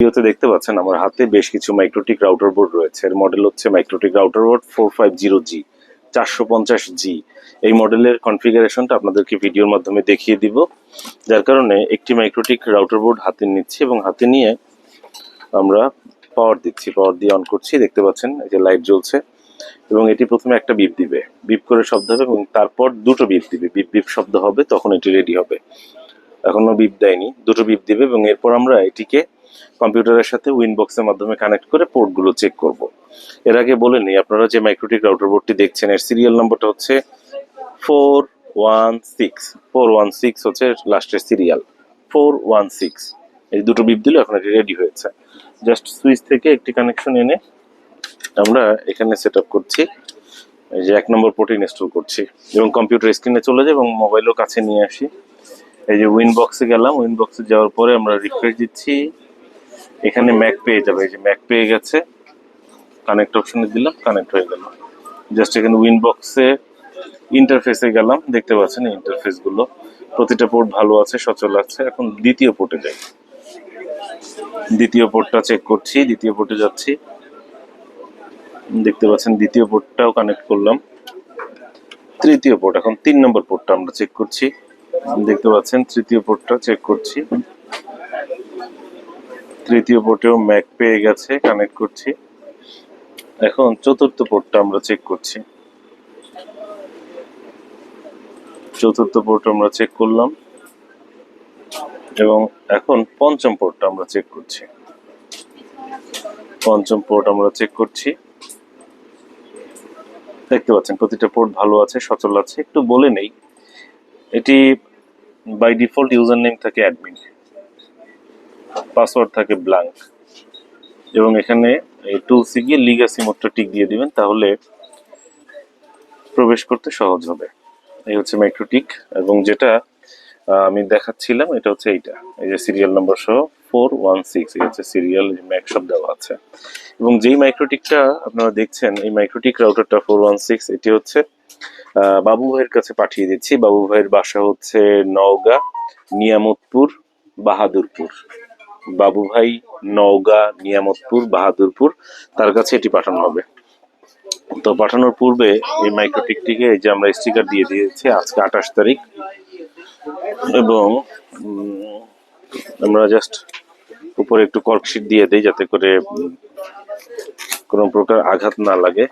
ভিডিওতে দেখতে পাচ্ছেন আমার হাতে বেশ কিছু মাইক্রোটিক রাউটার বোর্ড রয়েছে। এর মডেল হচ্ছে MikroTik router board four five zero G চারশো পঞ্চাশ জি এই মডেলের কনফিগারেশনটা আপনাদেরকে ভিডিওর মাধ্যমে দেখিয়ে দিব। যার কারণে একটি মাইক্রোটিক রাউটার বোর্ড হাতে নিচ্ছি এবং হাতে নিয়ে আমরা পাওয়ার দিচ্ছি পাওয়ার দিয়ে অন করছি। দেখতে পাচ্ছেন, এই যে লাইট জ্বলছে এবং এটি প্রথমে একটা বিপ দিবে। বিপ করে শব্দ হবে এবং তারপর দুটো বিপ দিবে। বিপ বিপ শব্দ হবে, তখন এটি রেডি হবে। এখনও বিপ দেয়নি, দুটো বিপ দিবে এবং এরপর আমরা এটিকে কম্পিউটারের সাথে উইনবক্সের মাধ্যমে কানেক্ট করে পোর্টগুলো চেক করব। এর আগে বলে নিই, আপনারা যে মাইক্রোটিক রাউটার বোর্ডটি দেখছেন, এর সিরিয়াল নাম্বারটা হচ্ছে four one six. Four one six হচ্ছে লাস্টের সিরিয়াল, ফোর ওয়ান সিক্স। এই দুটো বিপ দিলে এখন এটি রেডি হয়েছে। জাস্ট সুইচ থেকে একটি কানেকশন এনে আমরা এখানে সেট করছি, এই যে এক নম্বর পোর্টে ইনস্টল করছি। এবং কম্পিউটার স্ক্রিনে চলে যাই এবং মোবাইলও কাছে নিয়ে আসি। এই যে উইন বক্সে গেলাম উইন বক্সে যাওয়ার পরে আমরা রিফ্রেশ দিচ্ছি। এখানে ম্যাক পেয়ে যাবে, এই যে ম্যাক পেয়ে গেছে। কানেক্ট অপশনে দিলাম কানেক্ট হয়ে গেল। জাস্ট এখানে উইন বক্সে ইন্টারফেসে গেলাম, দেখতে পাচ্ছেন ইন্টারফেসগুলো। প্রতিটা পোর্ট ভালো আছে, সচল আছে। এখন দ্বিতীয় পোর্টে যাই। দ্বিতীয় পোর্টটা চেক করছি, দ্বিতীয় পোর্টে যাচ্ছি। দেখতে পাচ্ছেন দ্বিতীয় পোর্টটাও কানেক্ট করলাম। তৃতীয় পোর্ট এখন তিন নম্বর পোর্টটা আমরা চেক করছি। দেখতে পাচ্ছেন তৃতীয় পোর্টটা চেক করছি। তৃতীয় পোর্টেও ম্যাক পেয়ে গেছে কানেক্ট করছি। এখন চতুর্থ পোর্টটা আমরা চেক করছি। চতুর্থ পোর্ট আমরা চেক করলাম। এবং এখন পঞ্চম পোর্টটা আমরা চেক করছি। পঞ্চম পোর্ট আমরা চেক করছি। দেখতে পাচ্ছেন, প্রতিটা পোর্ট ভালো আছে, সচল আছে, একটু বলে নেই। এটি বাই ডিফল্ট ইউজার নেম থাকে অ্যাডমিন পাসওয়ার্ড থাকে ব্ল্যাঙ্ক এবং এখানে এই টুলসে গিয়ে লিগাসি মোডটা টিক দিয়ে দিবেন, তাহলে প্রবেশ করতে সহজ হবে। এই হচ্ছে মাইক্রোটিক এবং যেটা আমি দেখাচ্ছিলাম, এটা হচ্ছে এইটা। এই যে সিরিয়াল নাম্বার সহ ফোর ওয়ান সিক্স এই হচ্ছে সিরিয়াল ম্যাক সব দেওয়া আছে। এবং যেই মাইক্রোটিকটা আপনারা দেখছেন, এই মাইক্রোটিক রাউটারটা ফোর ওয়ান সিক্স এটি হচ্ছে বাবু ভাইয়ের কাছে পাঠিয়ে দিচ্ছি। বাবু ভাইয়ের বাসা হচ্ছে নওগাঁ, নিয়ামতপুর, বাহাদুরপুর। বাবু ভাই নওগাঁ, নিয়ামতপুর, বাহাদুরপুর, তার কাছে এটি পাঠানো হবে। তো পাঠানোর পূর্বে এই মাইক্রোটিকটিকে এই যে আমরা স্টিকার দিয়ে দিয়েছি আজকে আঠাশ তারিখ। এবং আমরা জাস্ট উপরে একটু কর্কশিট দিয়ে দিই যাতে করে কোনো প্রকার আঘাত না লাগে।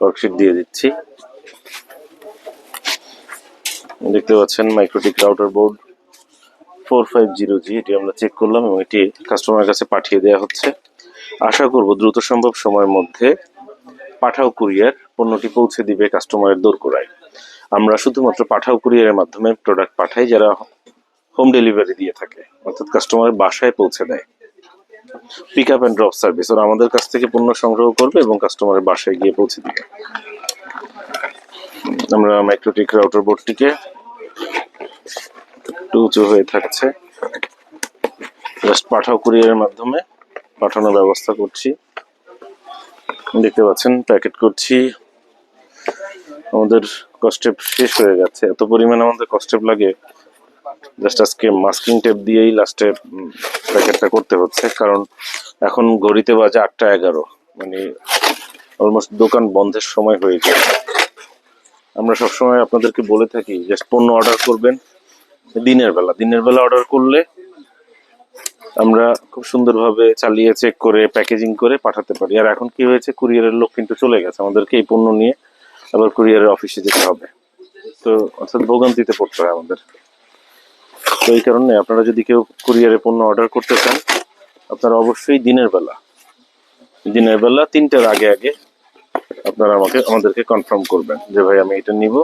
কর্কশিট দিয়ে দিচ্ছি। দেখতে পাচ্ছেন MikroTik router board. Four five zero G এটি আমরা চেক করলাম এবং এটি কাস্টমারের কাছে পাঠিয়ে দেওয়া হচ্ছে। আশা করব দ্রুত সম্ভব সময়ের মধ্যে পাঠাও কুরিয়ার পণ্যটি পৌঁছে দিবে কাস্টমারের দোরগোড়ায়। আমরা শুধুমাত্র পাঠাও কুরিয়ারের মাধ্যমে প্রোডাক্ট পাঠাই যারা হোম ডেলিভারি দিয়ে থাকে, অর্থাৎ কাস্টমারের বাসায় পৌঁছে দেয়। Pick up and drop service ওরা আমাদের কাছ থেকে পণ্য সংগ্রহ করবে এবং কাস্টমারের বাসায় গিয়ে পৌঁছে দিবে। আমরা মাইক্রোটিক রাউটার বোর্ডটিকে একটু উঁচু হয়ে থাকছে। জাস্ট পাঠাও কুরিয়ারের মাধ্যমে পাঠানোর ব্যবস্থা করছি। দেখতে পাচ্ছেন, প্যাকেট করছি। আমাদের কস্টেপ শেষ হয়ে গেছে। এত পরিমাণ আমাদের কস্টেপ লাগে। জাস্ট আজকে মাস্কিং টেপ দিয়েই লাস্টে প্যাকেটটা করতে হচ্ছে। কারণ এখন ঘড়িতে বাজে আটটা এগারো। মানে অলমোস্ট দোকান বন্ধের সময় হয়ে গেছে। আমরা সবসময় আপনাদেরকে বলে থাকি, জাস্ট পণ্য অর্ডার করবেন। দিনের বেলা। দিনের বেলা অর্ডার করলে আমরা খুব সুন্দরভাবে চালিয়ে চেক করে প্যাকেজিং করে পাঠাতে পারি। আর এখন কি হয়েছে কুরিয়ারের লোক কিন্তু চলে গেছে। আমাদেরকে এই পণ্য নিয়ে আবার কুরিয়ারের অফিসে যেতে হবে। তো অর্থাৎ ভোগান্তিতে পড়তে হয় আমাদের। তো এই কারণে আপনারা যদি কেউ কুরিয়ারে পণ্য অর্ডার করতে চান, আপনারা অবশ্যই দিনের বেলা দিনের বেলা তিনটার আগে আগে আপনারা আমাকে, আমাদেরকে কনফার্ম করবেন যে, ভাই, আমি এটা নিব।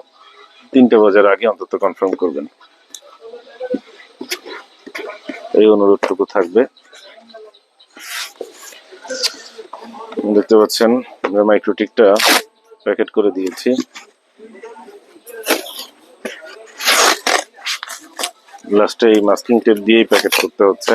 তিনটে বাজার আগে অন্তত কনফার্ম করবেন। এই অনুরোধটুকু থাকবে। দেখতে পাচ্ছেন মাইক্রোটিকটা প্যাকেট করে দিয়েছি। লাস্টে এই মাস্কিং টেপ দিয়েই প্যাকেট করতে হচ্ছে।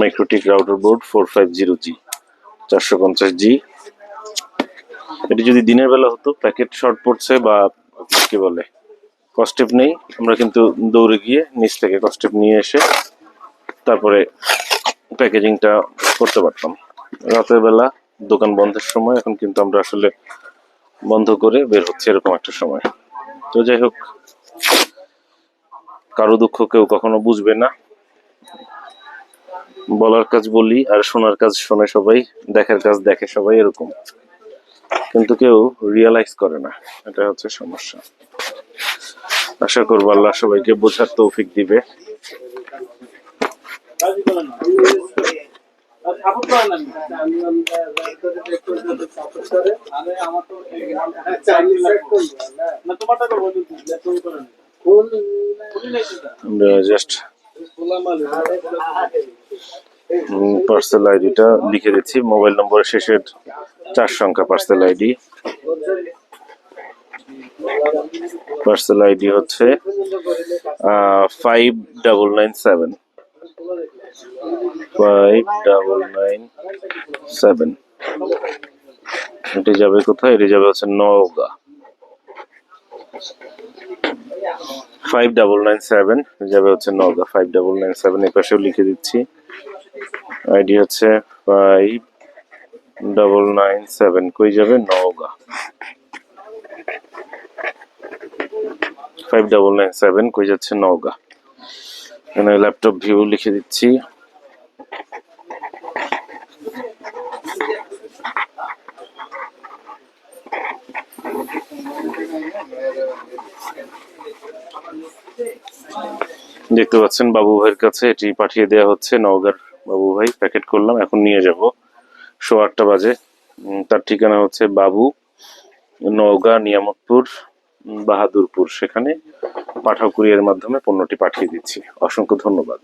MikroTik router board four five zero G চারশো পঞ্চাশ জি এটি যদি দিনের বেলা হতো প্যাকেট শর্ট পড়ছে বা কি বলে কস্টেপ নেই, আমরা কিন্তু দৌড়ে গিয়ে নিচ থেকে কস্টেপ নিয়ে এসে তারপরে প্যাকেজিংটা করতে পারতাম। রাতের বেলা দোকান বন্ধের সময়, এখন কিন্তু আমরা আসলে বন্ধ করে বের হচ্ছে এরকম একটা সময়। তো যাই হোক, কারও দুঃখ কেউ কখনো বুঝবে না। বলার কাজ বলি আর শোনার কাজ শোনে সবাই, দেখার কাজ দেখে সবাই এরকম। কিন্তু কেউ রিয়েলাইজ করে না, এটা হচ্ছে সমস্যা। আশা করব আল্লাহ সবাইকে বোঝার তৌফিক দিবে। জাস্ট পার্সেল আইডিটা লিখে দিচ্ছি। মোবাইল নম্বরের শেষের চার সংখ্যা পার্সেল আইডি পার্সেল আইডি হচ্ছে five double nine seven five double nine seven এটি যাবে কোথায়? এটি যাবে হচ্ছে Naogaon. Five double nine seven যাবে হচ্ছে Naogaon five double nine seven এই পাশেও লিখে দিচ্ছি। আইডি হচ্ছে ফাইভ ডাবল নাইন সেভেন কই যাবে? Naogaon. Five double nine seven কই যাচ্ছে? নওগাঁ। এখানে ল্যাপটপ ভিউ লিখে দিচ্ছি। দেখতে পাচ্ছেন বাবু ভাইয়ের কাছে, এটি পাঠিয়ে দেওয়া হচ্ছে নওগাঁর বাবু ভাই। প্যাকেট করলাম, এখন নিয়ে যাব। শো আটটা বাজে। তার ঠিকানা হচ্ছে বাবু নওগাঁ নিয়ামতপুর বাহাদুরপুর সেখানে পাঠাও মাধ্যমে পণ্যটি পাঠিয়ে দিচ্ছি। অসংখ্য ধন্যবাদ।